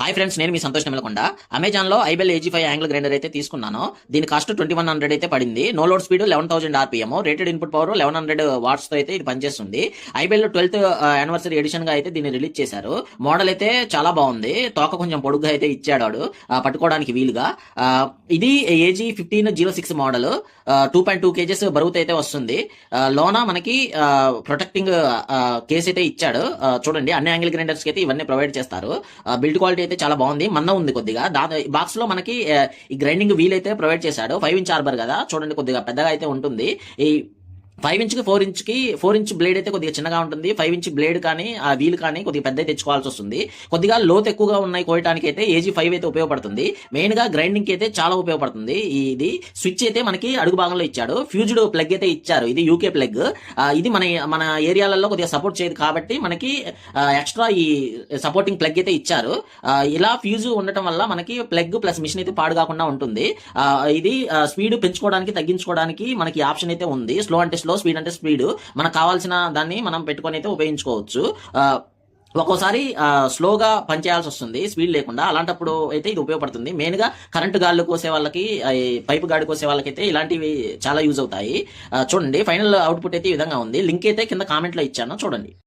Hi friends నేను మీ సంతోష్ నెమలకొండ అమెజాన్లో iBell AG five angle grinder అయితే తీసుకున్నాను. దీని కాస్ట్ ట్వంటీ వన్ హండ్రెడ్ అయితే పడింది. No load speed eleven thousand RPM rated input power eleven hundred వాట్స్తో అయితే ఇది పనిచేస్తుంది. ఐబెల్ ట్వెల్త్ యానివర్సరీ ఎడిషన్గా అయితే దీన్ని రిలీజ్ చేశారు. మోడల్ అయితే చాలా బాగుంది. తోక కొంచెం పొడుగ్గా అయితే ఇచ్చాడు వాడు, పట్టుకోవడానికి వీలుగా. ఇది AG fifteen zero six model two point two kgs బరువుతో అయితే వస్తుంది. లోన మనకి ప్రొటెక్టింగ్ కేస్ అయితే ఇచ్చాడు. చూడండి అన్ని యాంగిల్ గ్రైండర్స్కి అయితే ఇవన్నీ ప్రొవైడ్ చేస్తారు. బిల్డ్ క్వాలిటీ అయితే చాలా బాగుంది. మంద ఉంది కొద్దిగా. దా బాక్స్లో మనకి ఈ గ్రైండింగ్ వీల్ అయితే ప్రొవైడ్ చేశాడు. ఫైవ్ ఇంచ్ ఆర్బర్ కదా. చూడండి కొద్దిగా పెద్దగా అయితే ఉంటుంది. ఈ ఫైవ్ ఇంచ్కి ఫోర్ ఇంచ్కి ఫోర్ ఇంచ్ బ్లేడ్ అయితే కొద్దిగా చిన్నగా ఉంటుంది. ఫైవ్ ఇంచ్ బ్లేడ్ కానీ ఆ వీల్ కానీ కొద్దిగా పెద్ద తెచ్చుకోవాల్సి వస్తుంది. కొద్దిగా లోతు ఎక్కువగా ఉన్నాయి కోయటానికి అయితే ఏజీ ఫైవ్ అయితే ఉపయోగపడుతుంది. మెయిన్గా గ్రైండింగ్ అయితే చాలా ఉపయోగపడుతుంది. ఇది స్విచ్ అయితే మనకి అడుగు భాగంలో ఇచ్చాడు. ఫ్యూజ్డ్ ప్లగ్ అయితే ఇచ్చారు. ఇది యూకే ప్లగ్ ఇది మన మన ఏరియాలలో కొద్దిగా సపోర్ట్ చేయదు కాబట్టి మనకి ఎక్స్ట్రా ఈ సపోర్టింగ్ ప్లగ్ అయితే ఇచ్చారు. ఇలా ఫ్యూజ్ ఉండటం వల్ల మనకి ప్లగ్ ప్లస్ మిషన్ అయితే పాడు కాకుండా ఉంటుంది. ఇది స్పీడ్ పెంచుకోవడానికి తగ్గించుకోవడానికి మనకి ఆప్షన్ అయితే ఉంది. స్లో అంటే స్లో స్పీడ్ అంటే స్పీడ్ మనకు కావాల్సిన దాన్ని మనం పెట్టుకొని అయితే ఉపయోగించుకోవచ్చు. ఒక్కోసారి స్లోగా పనిచేయాల్సి వస్తుంది స్పీడ్ లేకుండా. అలాంటప్పుడు అయితే ఇది ఉపయోగపడుతుంది. మెయిన్గా కరెంటు గాళ్ళు కోసే వాళ్ళకి పైపు గాడి కోసే వాళ్ళకైతే ఇలాంటివి చాలా యూజ్ అవుతాయి. చూడండి ఫైనల్ అవుట్పుట్ అయితే ఈ విధంగా ఉంది. లింక్ అయితే కింద కామెంట్లో ఇచ్చాను. చూడండి.